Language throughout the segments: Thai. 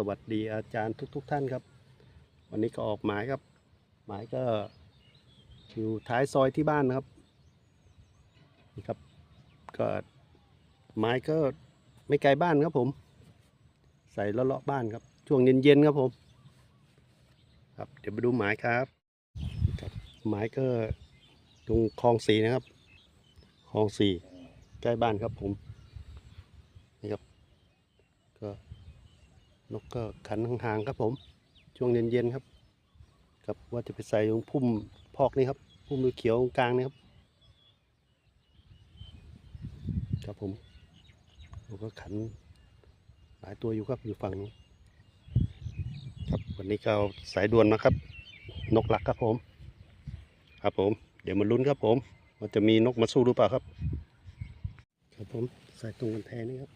สวัสดีอาจารย์ทุก ๆ ท่านครับ วันนี้ก็ออกหมายครับ หมายก็อยู่ท้ายซอยที่บ้านนะครับนี่ครับก็หมายก็ไม่ไกลบ้านครับผม ใส่เลาะๆบ้านครับ ช่วงเย็นๆครับผม ครับเดี๋ยวไปดูหมายครับครับ หมายก็ตรงคลองสีนะครับคลองสีใกล้บ้านครับผมนี่ครับ ก็ นกก็ขันห่างๆครับผม ช่วงเย็นๆครับครับว่าจะไปใส่ตรงพุ่มพอกนี่ครับ พุ่มเขียวกลางนี่ครับ ครับผมนกก็ขันหลายตัวอยู่ครับอยู่ฝั่งนู้นครับวันนี้ก็เอาสายด่วนมาครับ นกหลักครับผม ครับผม เดี๋ยวมาลุ้นครับผมว่าจะมีนกมาสู้หรือเปล่าครับ ครับผมใส่ตรงกันแทนนี่ครับ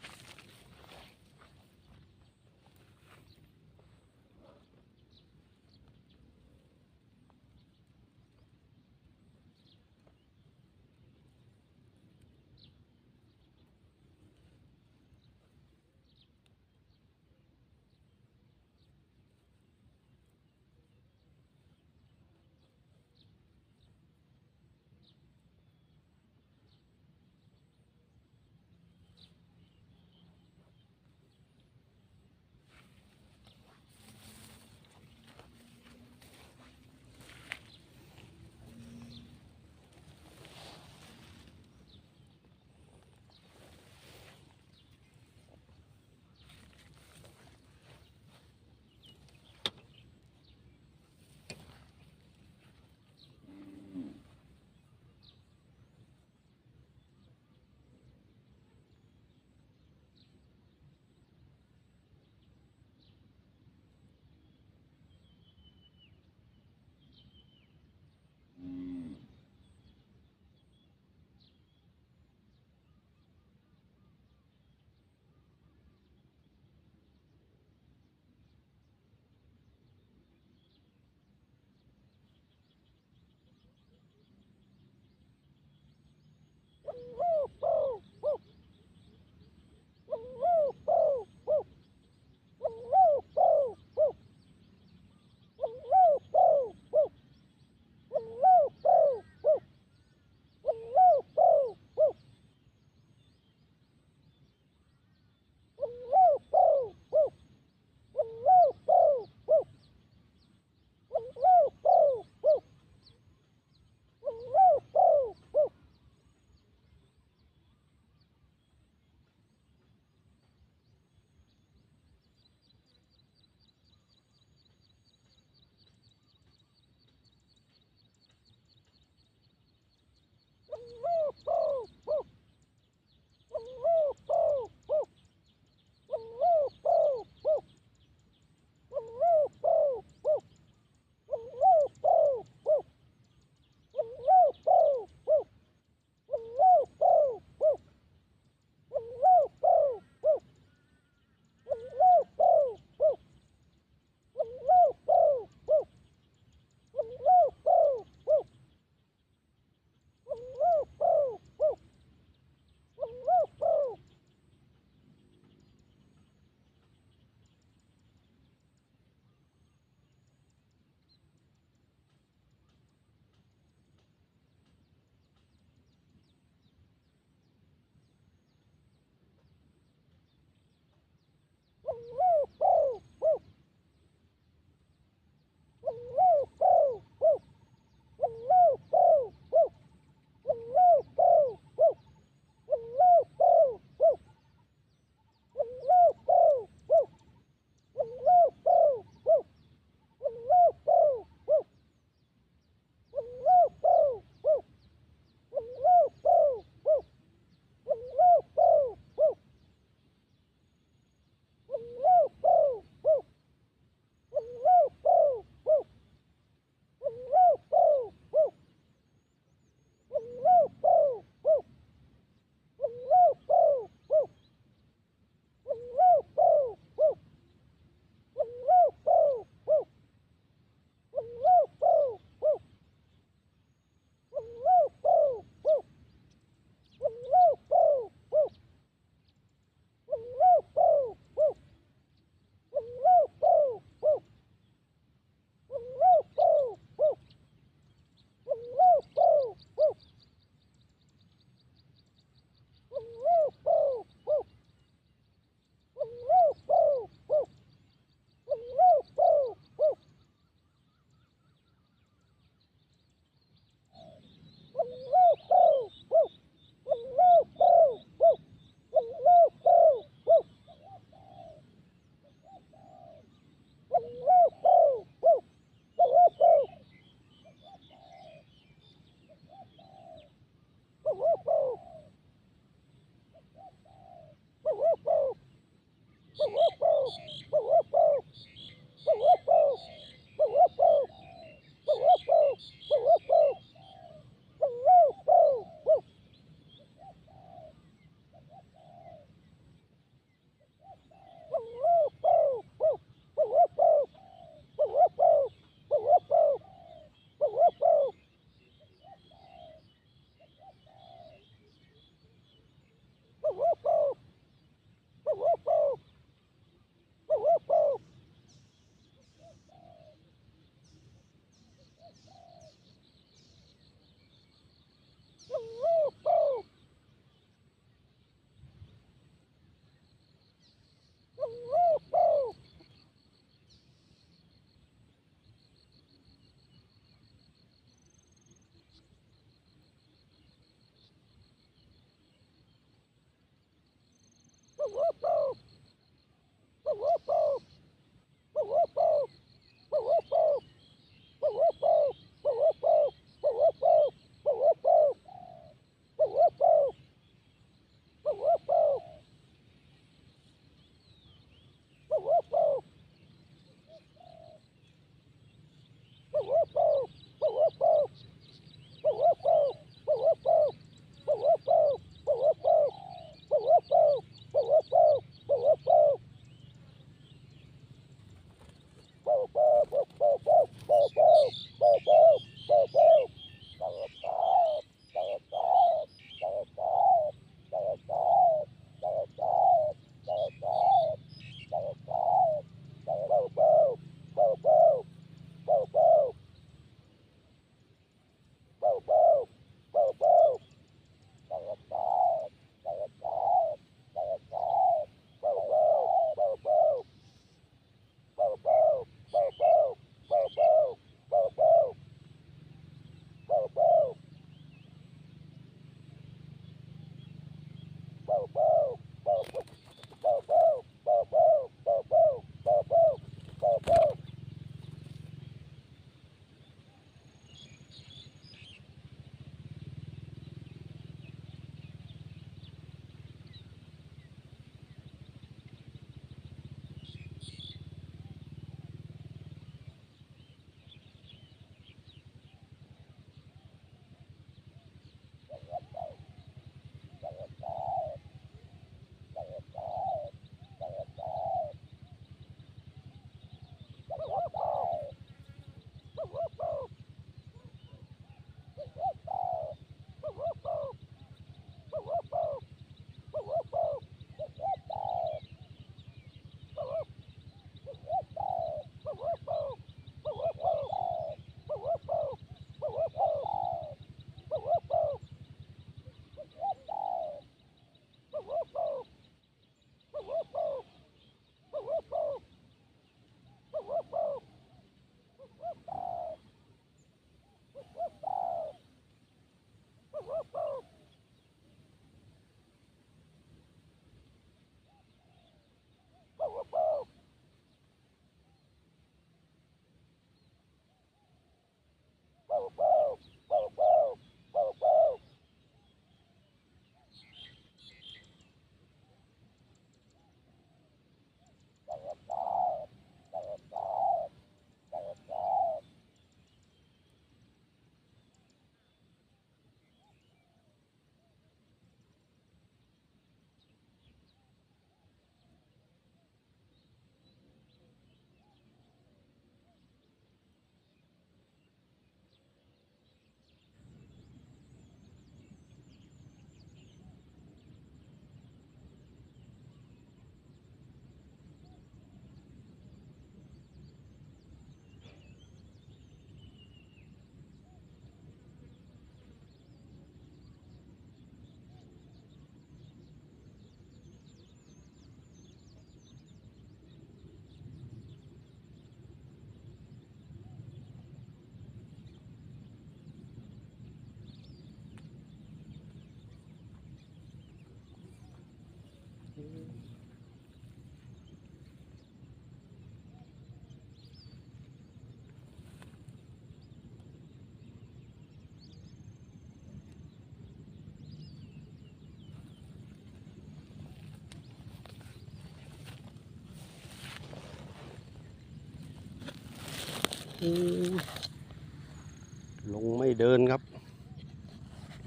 ลงไม่เดินครับ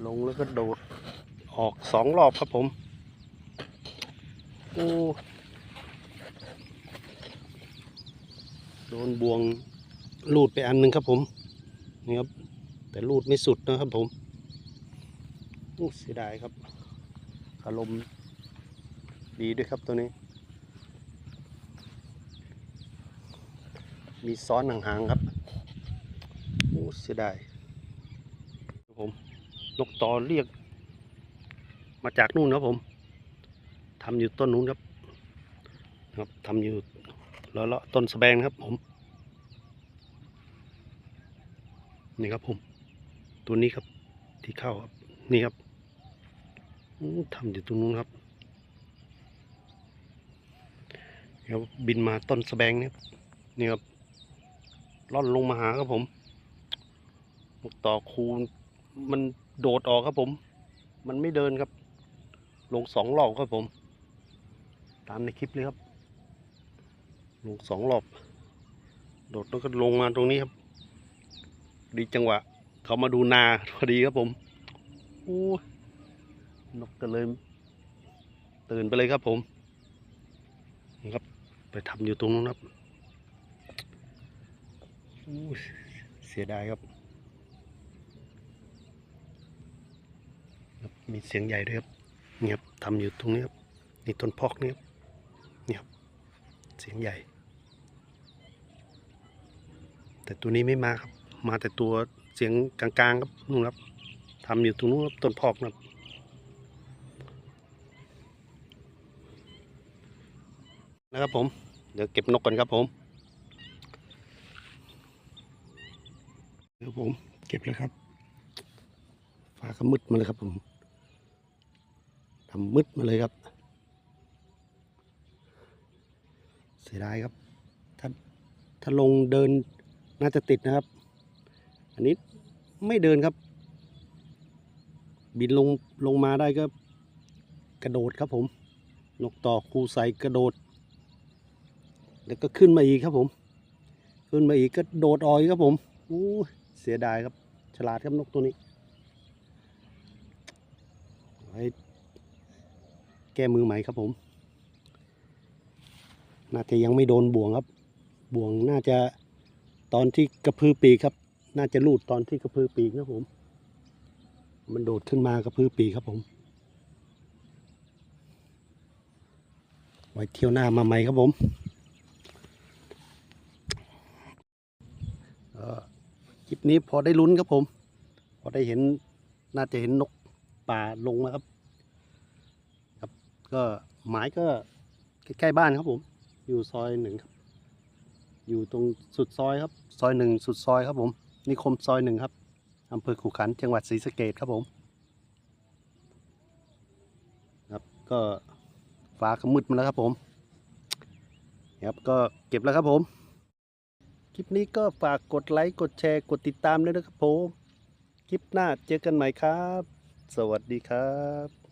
ลงแล้วก็โดด ออกสองรอบครับผมโอ้โดนบวงลูดไปอันหนึ่งครับผม นี่ครับ แต่ลูดไม่สุดนะครับผมโอ้เสียดายครับอารมณ์ดีด้วยครับตัวนี้ มีซ้อนห่างๆครับโอ้เสียดายครับผมนกต่อเรียก มาจากนู่นครับผมทำอยู่ต้นนู้นครับครับทำอยู่เลาะต้นสะแบงครับผม นี่ครับผม ตัวนี้ครับที่เข้าครับ นี่ครับทำอยู่ตรงนู้นครับนี่ครับบินมาต้นสะแบงเนี่ยครับนี่ครับ ล่อนลงมาหาครับผมนกต่อคูมันโดดออกครับผม มันไม่เดินครับ ลงสองรอบครับผม ตามในคลิปเลยครับ ลงสองรอบ โดดแล้วก็ลงมาตรงนี้ครับ ดีจังหวะ เขามาดูนาพอดีครับผมโอ้นกก็เลย ตื่นไปเลยครับผม ครับ ไปทำอยู่ตรงนู้นครับ เสียดายครับ มีเสียงใหญ่ด้วยครับเงียบทำอยู่ตรงนี้ครับนี่ต้นพอกนี่ครับนี่ครับ เสียงใหญ่ แต่ตัวนี้ไม่มาครับ มาแต่ตัวเสียงกลางๆครับนู่นครับทำอยู่ตรงนู้นครับต้นพอกนะครับนะครับผม เดี๋ยวเก็บนกกันครับผม เดี๋ยวผม เก็บเลยครับฟ้าก็มืดมาเลยครับผมทำมืดมาเลยครับ เสียดายครับ ถ้าถ้าลงเดินน่าจะติดนะครับ อันนี้ไม่เดินครับ บินลงลงมาได้ก็กระโดดครับผม นกต่อคูใสกระโดด แล้วก็ขึ้นมาอีกครับผม ขึ้นมาอีกก็โดดออกอีกครับผมอู้ เสียดายครับ ฉลาดครับนกตัวนี้ไว้แก้มือใหม่ครับผม น่าจะยังไม่โดนบ่วงครับ บ่วงน่าจะตอนที่กระพือปีกครับ น่าจะลูดตอนที่กระพือปีกนะผม มันโดดขึ้นมากระพือปีกครับผม ไว้เที่ยวหน้ามาใหม่ครับผม เอ่อ คลิปนี้พอได้ลุ้นครับผม พอได้เห็นน่าจะเห็นนกป่าลงมาครับ ครับ ก็หมายก็ใกล้ๆบ้านครับผม อยู่ซอยหนึ่งครับ อยู่ตรงสุดซอยครับ ซอยหนึ่งสุดซอยครับผม นิคมซอยหนึ่งครับอำเภอขุขันจังหวัดศรีสะเกดครับผม ครับก็ฟ้าขมืดมาแล้วครับผมครับก็เก็บแล้วครับผม คลิปนี้ก็ฝากกดไลค์ กดแชร์ กดติดตามด้วยนะครับผม คลิปหน้าเจอกันใหม่ครับ สวัสดีครับ